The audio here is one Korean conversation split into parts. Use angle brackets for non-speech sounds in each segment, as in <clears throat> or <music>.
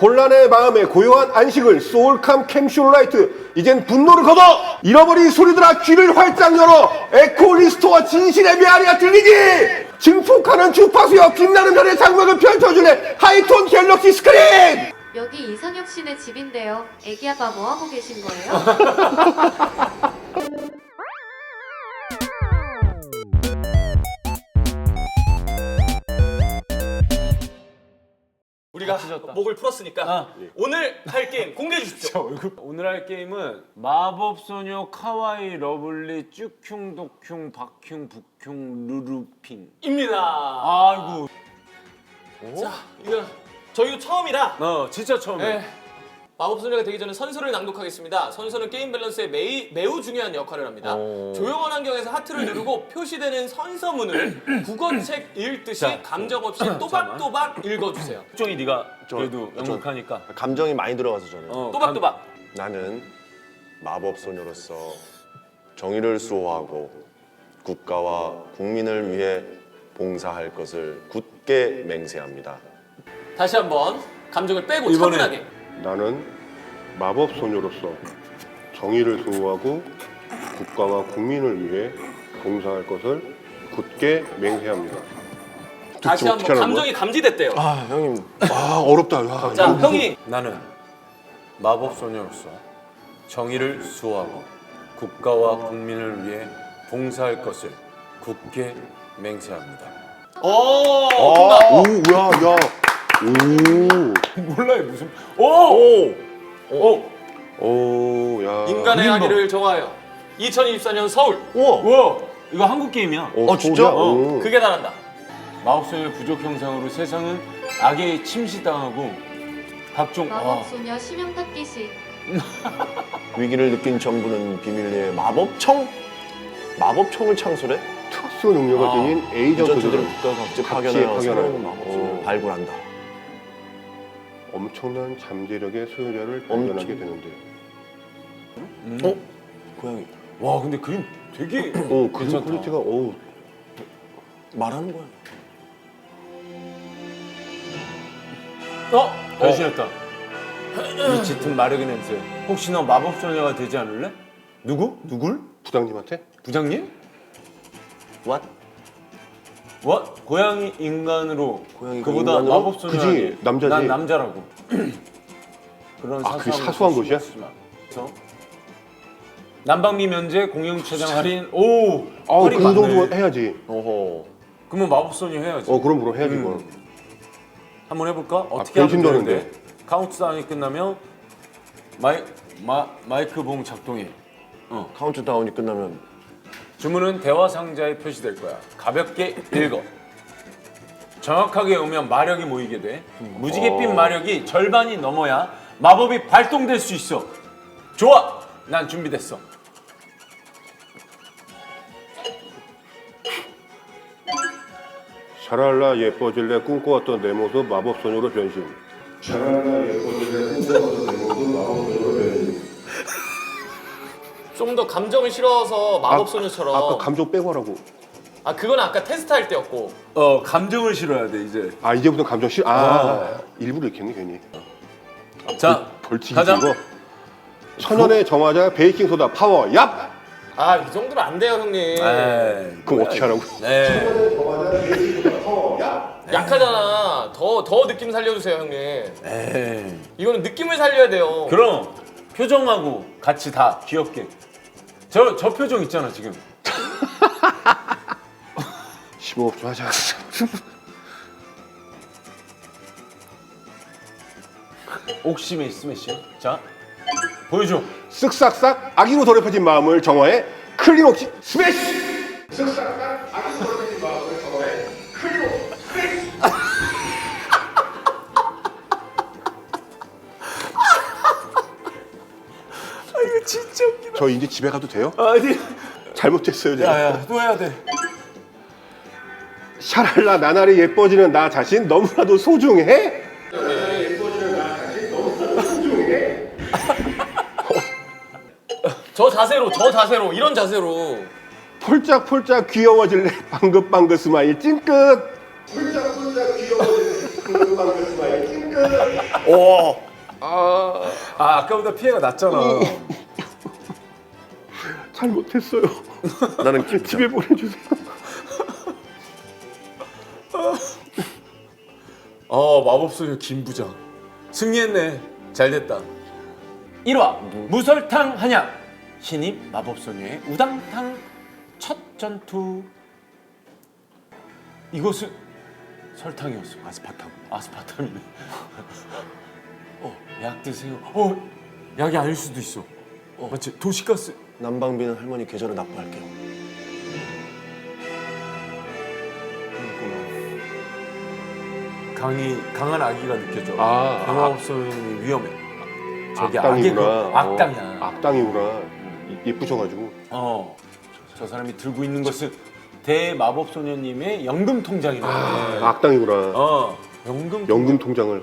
혼란의 마음에 고요한 안식을 소울캄 캠슈라이트 이젠 분노를 걷어 잃어버린 소리들아 귀를 활짝 열어! 에코 리스토와 진실의 메아리가 들리지! 증폭하는 주파수여 빛나는 별의 장막을 펼쳐줄래! 하이톤 갤럭시 스크린! 여기 이상혁 씨네 집인데요. 애기 아빠 뭐 하고 계신 거예요? <laughs> 우리가 목을 풀었으니까 아. 오늘 할 게임 공개해 주십시오. 오늘 할 게임은 마법소녀 카와이 러블리 쭈쁑 도쁑 박쁑 북쁑 루루핑 입니다. 아이고 자, 이거 저희도 처음이라 어 진짜 처음에 네. 마법소녀가 되기 전에 선서를 낭독하겠습니다. 선서는 게임 밸런스에 매이, 매우 중요한 역할을 합니다. 조용한 환경에서 하트를 누르고 표시되는 선서문을 <clears throat> 국어책 읽듯이 자, 감정 없이 또박또박 읽어주세요. 쪽이 네가 저- 그래도 저- 영국하니까 감정이 많이 들어가서 저는 어, 또박또박. 나는 마법 소녀로서 정의를 수호하고 국가와 국민을 위해 봉사할 것을 굳게 맹세합니다. 다시 한번 감정을 빼고 이번에- 차분하게. 나는 마법 소녀로서 정의를 수호하고 국가와 국민을 위해 봉사할 것을 굳게 맹세합니다. 다시 한번 하는 감정이 감지됐대요. 아 형님. 아 어렵다. 야, 자, 형이. 나는 마법 소녀로서 정의를 수호하고 국가와 국민을 위해 봉사할 것을 굳게 맹세합니다. 오, 아, 오, 야, 야, 오, 몰라요 무슨 오! 오! 오, 야. 인간의 민법. 하기를 정하여 2024년 서울 우와 우와 이거 한국 게임이야 어, 진짜? 오. 그게 잘한다. 마법소녀의 부족 형상으로 세상은 악에 침시당하고 각종 아, 마법소녀 심영탁기 씨. <laughs> 위기를 느낀 정부는 비밀리에 마법청 마법청을 창설해 특수 능력을 아. 지닌 에이전트들을 국가 각지에 파견하여 파견하여. 새로운 마법청을 어. 발굴한다. 엄청난 잠재력의 소유자를 발견하게 되는데. 음. 어? 고양이 와 근데 그림 되게 오, <clears throat> 그 괜찮다. 퀄리티가 오, 말하는 거야. 어? 변신했다 이 짙은 마르기 냄새 혹시 너 마법 소녀가 되지 않을래? 누구? 누굴? 부장님한테? 부장님? What? 뭐? 고양이 인간으로 고양이가 그보다 인간으로? 마법 소녀 그지, 남자지. 난 남자라고 <clears throat> 그런 아, 그게 사소한, 사소한 것이 것이야? 그래서 난방비 면제 공영체장 할인 오 아, 할인 그 많네. 정도 해야지. 어허. 그러면 마법 소녀 해야지 어, 그럼 그럼 해야지 음. 뭐. 한번 해볼까? 어떻게 하면 변신도 되는데? 하는데. 카운트다운이 끝나면 마이, 마, 마이크 봉 작동해 카운트다운이 끝나면 주문은 대화 상자에 표시될 거야. 가볍게 읽어. 정확하게 오면 마력이 모이게 돼. 무지갯빛 마력이 절반이 넘어야 마법이 발동될 수 있어. 좋아, 난 준비됐어. 샤랄라 예뻐질래 꿈꿔왔던 내 모습 마법소녀로 변신. 샤랄라 예뻐질래 꿈꿔왔던 내 모습 좀 더 감정을 실어서 마법소녀처럼. 아까 감정 빼고 하라고. 아 그건 아까 테스트 할 때였고. 어, 감정을 실어야 돼 이제. 아, 이제부터 감정 싫, 아, 일부러 이렇게 했네, 괜히. 자, 벌칙이 가자. 이거. 천연의 정화자 베이킹 소다 파워, 얍! 아 이 정도면 안 돼요 형님. 에이, 그럼 어떻게 하라고? <laughs> 네. 약하잖아. 더 더 느낌 살려주세요 형님. 에이. 이거는 느낌을 살려야 돼요. 그럼 표정하고 같이 다 귀엽게. 저, 저 표정 있잖아 지금. <laughs> 15업 좀 하자. <laughs> 옥심에 스매시. 자, 보여줘. 쓱싹싹 아기로 더럽혀진 마음을 정화해 클린 옥시 스매시! 쓱싹싹 저 이제 집에 가도 돼요? 아니. 잘못했어요 제가 야야 또 해야 돼. 샤랄라 나날이 예뻐지는 나 자신 너무나도 소중해 <laughs> 저 자세로 저 자세로 이런 자세로. 폴짝폴짝 귀여워질래 방긋방긋 스마일 찡긋 폴짝폴짝 귀여워질래 방긋방긋 스마일 찡긋 아 아까보다 피해가 났잖아. 잘 못했어요. <laughs> 나는 김 집에 보내주세요. 어 마법소녀 김부장 승리했네. 잘됐다. 1화 무설탕 한약 신입 마법소녀의 우당탕 첫 전투. 이것은 설탕이었어. 아스파탐. 아스파탐이네. <laughs> 어, 약 드세요. 어, 약이 아닐 수도 있어. 어, 맞지? 도시가스. 난방비는 할머니 계좌로 납부할게요. 강이 강한 아기가 느껴져. 아, 대마법소녀님이 위험해. 저기 악당이구나. 그 악당이야. 어, 악당이구나. 이- 예쁘셔가지고. 어, 저 사람이 들고 있는 것은 대마법 소녀님의 연금 통장이네. 아, 악당이구나. 어, 연금. 연금 통장을.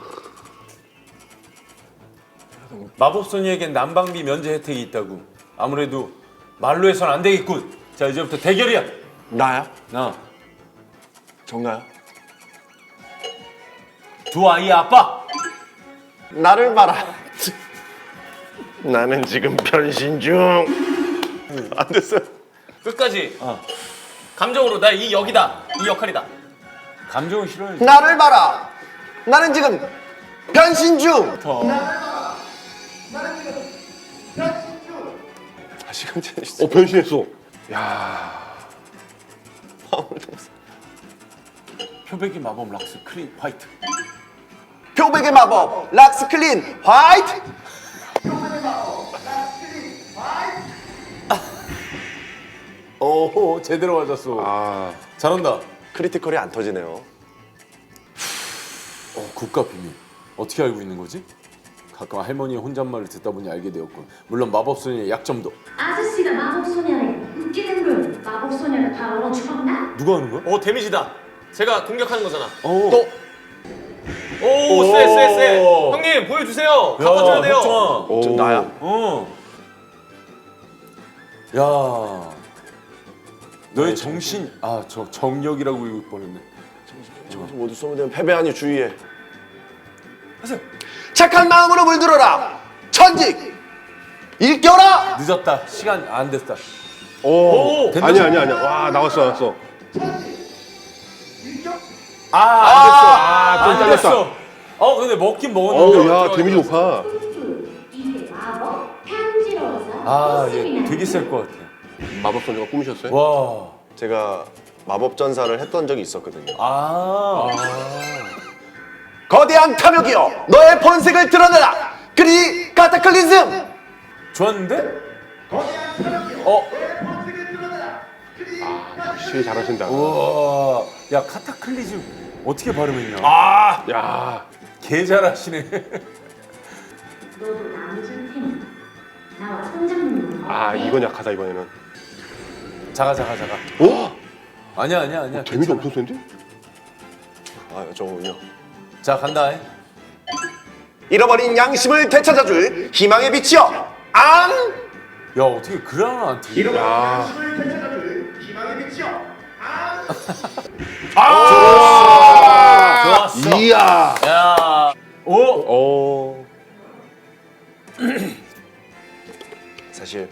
마법 소녀에겐 난방비 면제 혜택이 있다고. 아무래도 말로 해선 안 되겠군. 자 이제부터 대결이야. 나야? 나 정가야? 두 아이의 아빠. 나를 봐라. 나는 지금 변신 중. 안 됐어요. 끝까지 감정으로 나 이 역이다. 이 역할이다. 감정을 싫어해. 나를 봐라. 나는 지금 변신 중. 아, 시간 제했어. 어, 변신했어. 표백이 마법 락스 크리 화이트. 표백의 마법 락스 클린 화이트. 오 제대로 맞았어. 아, 잘한다. 크리티컬이 안 터지네요. 어, 국가 비밀. 어떻게 알고 있는 거지? 가끔 할머니의 혼잣말을 듣다 보니 알게 되었군. 물론 마법소녀의 약점도. 아저씨가 마법소녀네 웃기는 걸 마법소녀가 다 얼어 죽었나? 누가 하는 거야? 오 데미지다. 제가 공격하는 거잖아. 어. 또. 오, 쎄, 쎄, 쎄. 형님, 보여주세요. 갚아줘야 돼요. 오. 저 나야. 어. 야. 너의 정신 아 저 정력이라고 읽을 뻔했네. 정신 모두 쏘면 되면 패배하니 주의해. 착한 마음으로 물들어라. 천직 일겨라. 늦었다. 시간 안 됐다. 오. 됐나? 아니야, 아니야, 아니야. 와, 나왔어, 나왔어. 아, 안 됐어. 아, 좀 안 잘렸다. 됐어. 어 근데 먹긴 먹었는데. 어우, 야. 데미지 높아. 마법? 아, 얘 되게 셀 것 같아. 마법소녀가 꾸미셨어요? 와. 제가 마법 전사를 했던 적이 있었거든요. 아. 거대한 탐욕이여 너의 본색을 드러내라. 그리 카타클리즘. 좋았는데? 어. 확실히 잘하신다. 우와. 야 카타클리즘 어떻게 발음했냐? 아, 야. 개 잘하시네. 너도 남진 팀 나와 선장님 아, 이건 약하다, 이번에는. 자가 자가 자가. 오? 아니야 아니야 아니야. 데미지 괜찮아. 엄청 센데? 아, 저군요. 자 간다. 잃어버린 양심을 되찾아줄 희망의 빛이여. 앙. 야 어떻게 그라나한테? 야. 좋았어. 이야. 야. 오. 오. 사실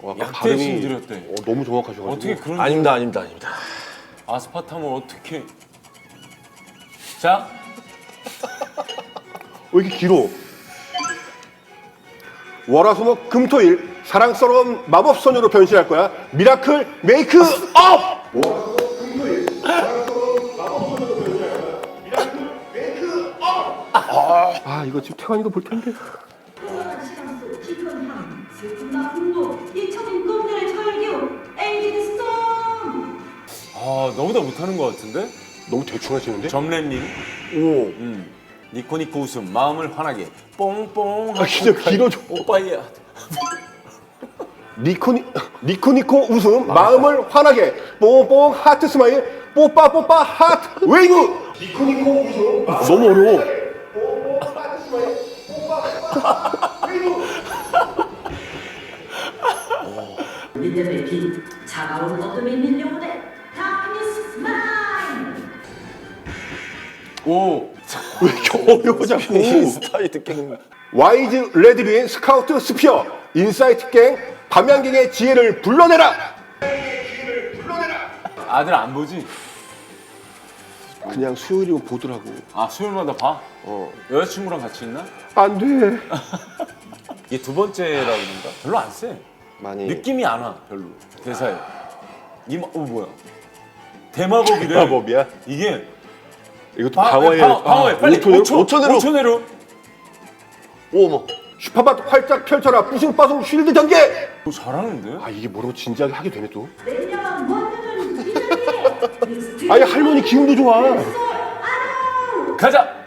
어, 아까 약대 발음이 신들였대. 어, 너무 정확하셔가지고. 어떻게 그런 아닙니다, 아닙니다, 아닙니다. 아스파탐을 어떻게? 자. 왜 이렇게 길어? 월화수목 금토일 사랑스러운 마법 소녀로 변신할 거야. 미라클 메이크 업! 아, 이거 지금 태환이도 볼 텐데. 아 너보다 못하는 것 같은데? 너무 대충 하시는데? 점렘님. 오. 음. 니코니코 웃음 마음을 환하게 뽕뽕. 아, 진짜 길어져. 오빠야. 니코니, <laughs> 니코니코 웃음, 마음을 환하게, 뽕뽕 하트 스마일, 뽀빠 뽀빠 하트 웨이브! 니코니코 웃음, 너무 어려워. 믿음의 빛 차가운 어둠이 밀려오네 오. 어려워 자꾸. 인사이드 갱. 와이즈 레드빈 스카우트 스피어 인사이트 갱 밤양갱의 지혜를 불러내라. 아들 안 보지? 그냥 수요일이고 보더라고. 아 수요일마다 봐? 어. 여자친구랑 같이 있나? 안 돼. <laughs> 이게 두 번째라 그런가? 별로 안 세. 많이 느낌이 안 와 별로 대사에. 이마 어 뭐야? 대마법이래. 마법이야. 이게 이것도 방- 방어해. 방- 방어해. 빨리 5초, 5초, 5초 내로. 5초 내로. 오머. 슈퍼밭 활짝 펼쳐라. 뿌승빠승 쉴드 전개. 어, 잘하는데? 아 이게 뭐라고 진지하게 하게 되네 또. 아니 할머니 기운도 좋아. 가자.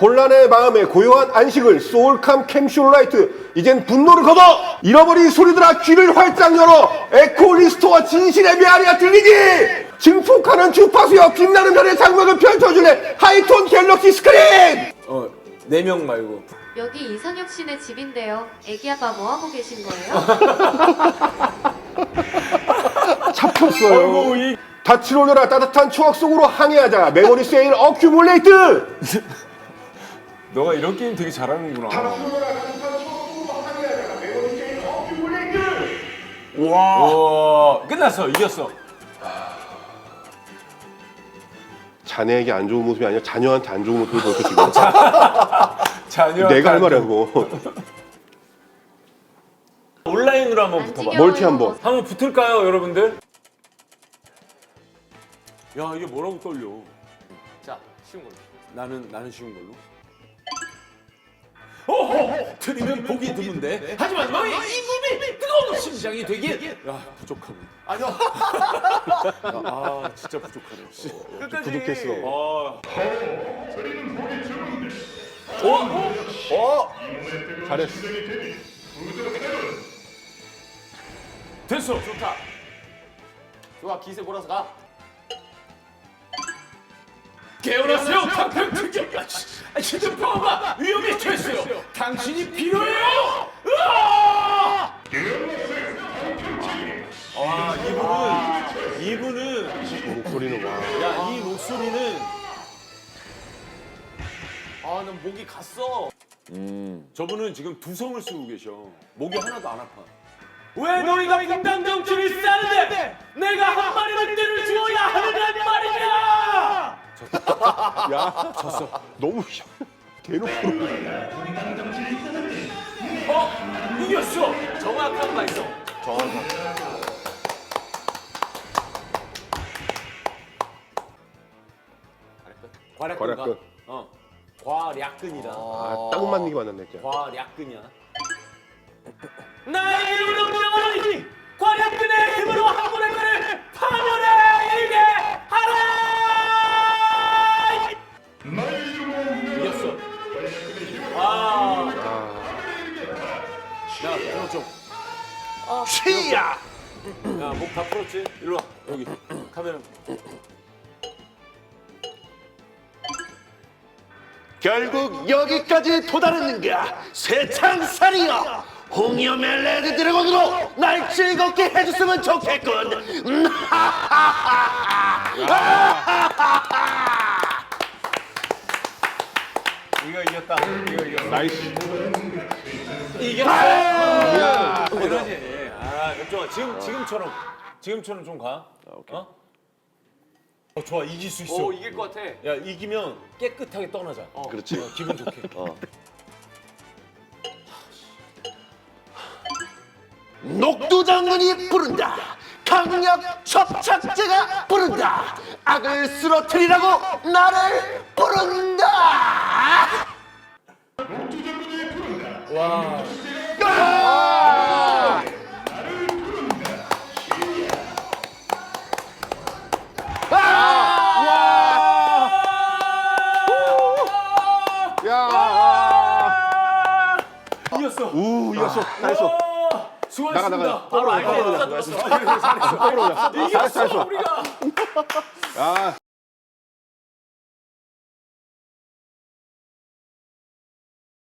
혼란의 마음에 고요한 안식을 소울캄 캠슐라이트 이젠 분노를 걷어 잃어버린 소리들아 귀를 활짝 열어 에코 리스토와 진실의 메아리가 들리지 증폭하는 주파수여 빛나는 별의 장막을 펼쳐줄래 하이톤 갤럭시 스크린 어 네 명 말고. 여기 이선혁 씨네 집인데요. 애기 아빠 뭐 하고 계신 거예요? <laughs> 잡혔어요 닻을 올려라 따뜻한 추억 속으로 항해하자 메모리 세일 어큐뮬레이트 <laughs> 너가 이런 게임 되게 잘하는구나. 와 끝났어 이겼어. 자네에게 안 좋은 모습이 아니라 자녀한테 안 좋은 모습을 지금 <laughs> 자녀 내가 할 그거 온라인으로 한번 안 붙어봐. 멀티 한번. 한번 붙을까요, 여러분들? 야 이게 뭐라고 떨려? 자, 쉬운 걸로. 나는 나는 쉬운 걸로. 어허, 틀리면 보기 드문데. 하지만 너의 이 몸이 뜨거운 심장이 되길. 야 부족하네. 아니요. 아 진짜 부족하네. 끝까지. 부족했어. 아, 잘했어 됐어. 좋다. 좋아, 기세 몰아서 가. 깨어나세요, 강평 특집. 휴대폰과 위험에 처했어요. 당신이 필요해요. 으아! 와 이분은 이분은 목소리는 와 야 이 목소리는 아, 난 목이 갔어. 저분은 지금 두 성을 쓰고 계셔. 목이 하나도 안 아파. 왜 너희가 분당 정치를 싸는데 내가 한 마리는 때를 주어야 하느냐 말이냐! 야 졌어 너무 대놓고 어 이겼어. 정확한 말씀. 과략근가? 과략근. 어. 과략근이다. 아 딱 맞는 게 만났네 진짜 과략근이야. 나의 이름으로 명하노니 쉬야. 야, 목 다 풀었지? 일로 와. 여기. 카메라. 결국 여기까지 도달했는가 세창살이여 홍염의 레드 드래곤으로 날 즐겁게 해줬으면 좋겠군 음, <laughs> 이거 이겼다. 이거 이겼어. 나이스 이겼어. 대단하지. 아, 걱정아. 지금 지금처럼 지금처럼 좀 가. 어? 어, 좋아. 이길 수 있어. 오, 이길 것 같아. 야, 이기면 깨끗하게 떠나자. 어, 그렇지. 어, 기분 좋게. <laughs> 녹두 장군이 부른다 강력 접착제가 부른다 악을 쓰러뜨리라고 나를 부른다 야 이겼어. 잘했어 잘했어. 아